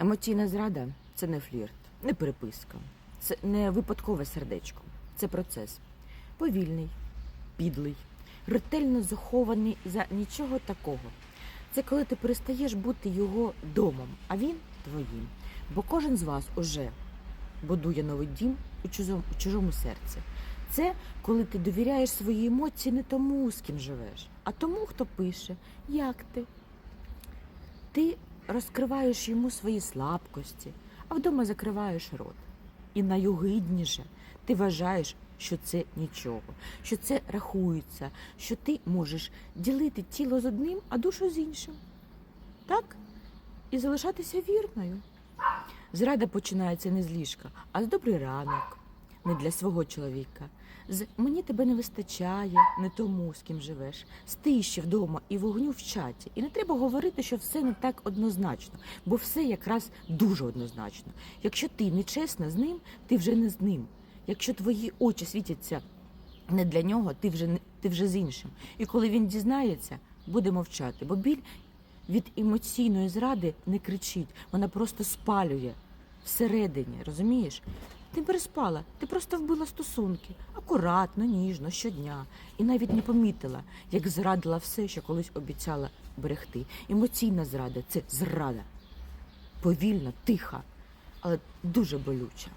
Емоційна зрада це не флірт, не переписка, це не випадкове сердечко. Це процес повільний, підлий, ретельно захований за нічого такого. Це коли ти перестаєш бути його домом, а він твоїм. Бо кожен з вас уже будує новий дім у чужому, у чужому серці. Це коли ти довіряєш свої емоції не тому, з ким живеш, а тому, хто пише, як ти. Ти розкриваєш йому свої слабкості, а вдома закриваєш рот. І найогидніше ти вважаєш, що це нічого, що це рахується, що ти можеш ділити тіло з одним, а душу з іншим. Так? І залишатися вірною. Зрада починається не з ліжка, а з добрий ранок, не для свого чоловіка. З мені тебе не вистачає, не тому, з ким живеш, з тиші вдома і вогню в чаті. І не треба говорити, що все не так однозначно, бо все якраз дуже однозначно. Якщо ти не чесна з ним, ти вже не з ним. Якщо твої очі світяться не для нього, ти вже ти вже з іншим. І коли він дізнається, буде мовчати, бо біль від емоційної зради не кричить, вона просто спалює всередині, розумієш? Ти переспала, ти просто вбила стосунки акуратно, ніжно, щодня, і навіть не помітила, як зрадила все, що колись обіцяла берегти. Емоційна зрада це зрада. Повільна, тиха, але дуже болюча.